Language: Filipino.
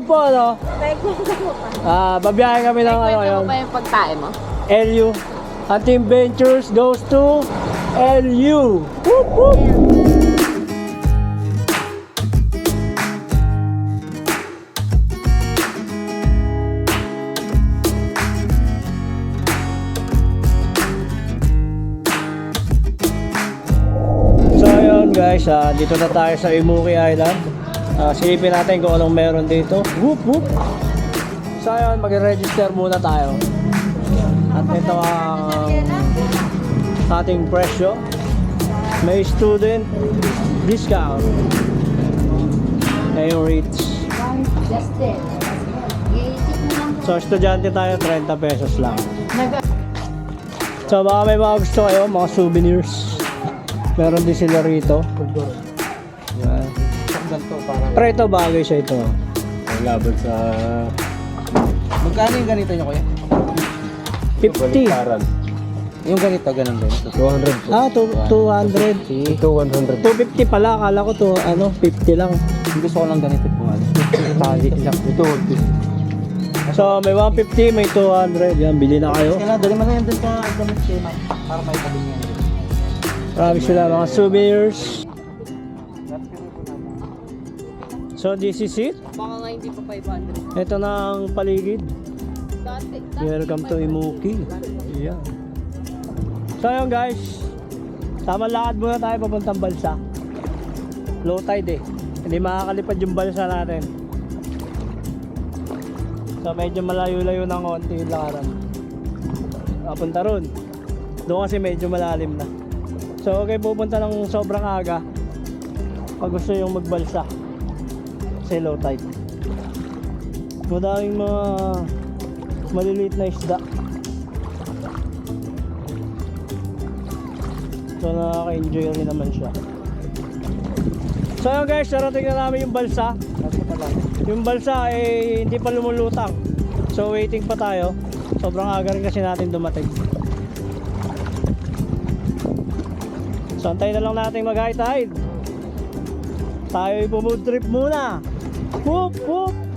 po, ano? Ah, babiyahe kami ng ano Kwento ngayon. mo ba yung pagtae mo? LU. Ang Team Ventures goes to LU. Whoop, whoop. So ayun guys, ah, dito na tayo sa Imuki Island. Ah, silipin natin kung anong meron dito. Whoop whoop. So ayun, mag-register muna tayo. At ito ang ating presyo. May student discount. Ay yung rates. So estudyante tayo, 30 pesos lang. So baka may mga gusto kayo, mga souvenirs. Meron din sila rito. Yan. Ganito parang Pero ito bagay siya ito. ang laban sa... Magkano yung ganito nyo kuya? 50. Yung ganito, ganun ganito. 200 po. Ah, to, 200. Ito 100. 250 pala, akala ko to, ano, 50 lang. Gusto ko lang ganito po. Ano. Tali lang. Ito 150. So, may 150, may 200. Yan, bili na kayo. Kaya dali mo na yan dun sa damit ma'am. Para may tabi niya. Marami sila mga souvenirs. So, this is it. Baka nga hindi pa 500. Ito na ang paligid. Dati. Welcome to Imuki. Yeah. So yun guys, tama lakad muna tayo papuntang balsa. Low tide eh. Hindi makakalipad yung balsa natin. So medyo malayo-layo ng konti yung lakaran. Papunta ron. Doon kasi medyo malalim na. So okay pupunta ng sobrang aga. Pag gusto yung magbalsa. Tide. Madaming mga maliliit na isda. So nakaka-enjoy rin naman siya. So yun guys, narating na namin yung balsa. Yung balsa eh hindi pa lumulutang. So waiting pa tayo. Sobrang aga rin kasi natin dumating. So antayin na lang natin mag high tide. Tayo ay pumood trip muna. Whoop whoop.